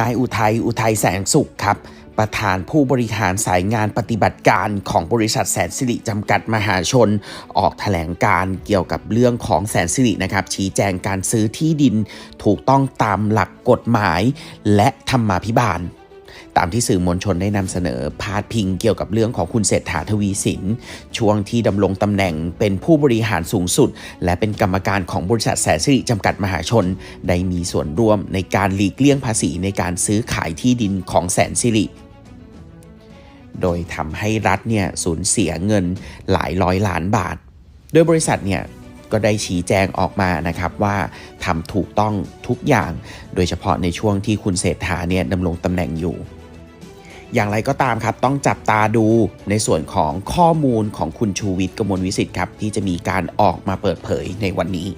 นายอุทัย อุทัยแสงสุขครับ ประธานผู้บริหารสายงานปฏิบัติการของบริษัทแสนสิริจำกัดมหาชน ออกแถลงการเกี่ยวกับเรื่องของแสนสิรินะครับ ชี้แจงการซื้อที่ดินถูกต้องตามหลักกฎหมาย และธรรมาภิบาล ตามที่สื่อมวลชนได้นำเสนอพาดพิงเกี่ยวกับเรื่องของคุณเศรษฐาทวีสิน ช่วงที่ดำรงตำแหน่งเป็นผู้บริหารสูงสุด และเป็นกรรมการของบริษัทแสนสิริจำกัดมหาชน ได้มีส่วนร่วมในการหลีกเลี่ยงภาษีในการซื้อขายที่ดินของแสนสิริโดยทำให้รัฐเนี่ยสูญเสียเงินหลายร้อยล้านบาท โดยบริษัทเนี่ย ก็ได้ชี้แจงออกมานะครับว่าทำถูกต้องทุกอย่าง โดยเฉพาะในช่วงที่คุณเศรษฐาเนี่ยดำรงตำแหน่งอยู่ อย่างไรก็ตามครับต้องจับตาดูในส่วนของข้อมูลของคุณชูวิทย์กมลวิสิทธิ์ครับที่จะมีการออกมาเปิดเผยในวันนี้